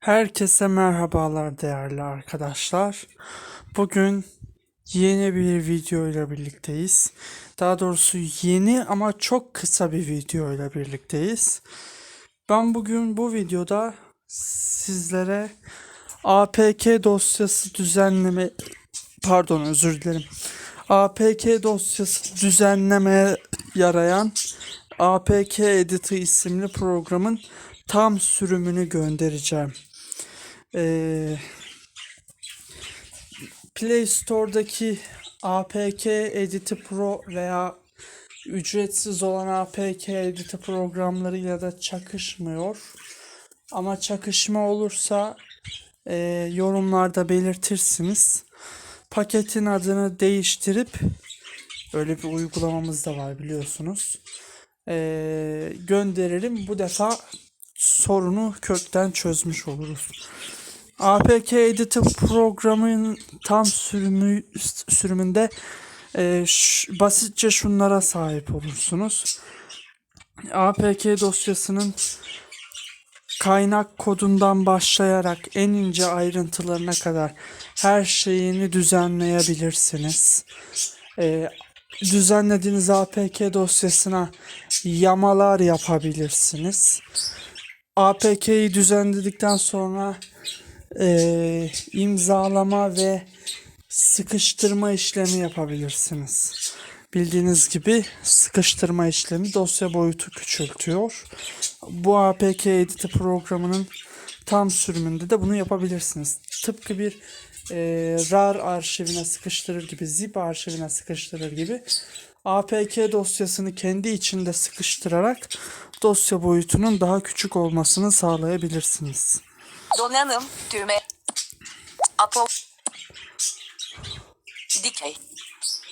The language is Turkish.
Herkese merhabalar değerli arkadaşlar. Bugün yeni bir video ile birlikteyiz. Daha doğrusu yeni ama çok kısa bir video ile birlikteyiz. Ben bugün bu videoda sizlere APK dosyası düzenleme pardon özür dilerim. APK dosyası düzenlemeye yarayan APK Editor isimli programın tam sürümünü göndereceğim. Ee, Play Store'daki APK Editor Pro veya ücretsiz olan APK Editor programlarıyla da çakışmıyor. Ama çakışma olursa e, yorumlarda belirtirsiniz. Paketin adını değiştirip öyle bir uygulamamız da var biliyorsunuz. E, gönderelim. Bu defa sorunu kökten çözmüş oluruz. APK Editor programının tam sürümü sürümünde e, basitçe şunlara sahip olursunuz. APK dosyasının kaynak kodundan başlayarak en ince ayrıntılarına kadar her şeyini düzenleyebilirsiniz. E, düzenlediğiniz APK dosyasına yamalar yapabilirsiniz. APK'yi düzenledikten sonra eee, imzalama ve sıkıştırma işlemi yapabilirsiniz. Bildiğiniz gibi sıkıştırma işlemi dosya boyutu küçültüyor. Bu APK Editor programının tam sürümünde de bunu yapabilirsiniz. Tıpkı bir eee, RAR arşivine sıkıştırır gibi, zip arşivine sıkıştırır gibi APK dosyasını kendi içinde sıkıştırarak dosya boyutunun daha küçük olmasını sağlayabilirsiniz. Donanım düğme. Upload. Dikey.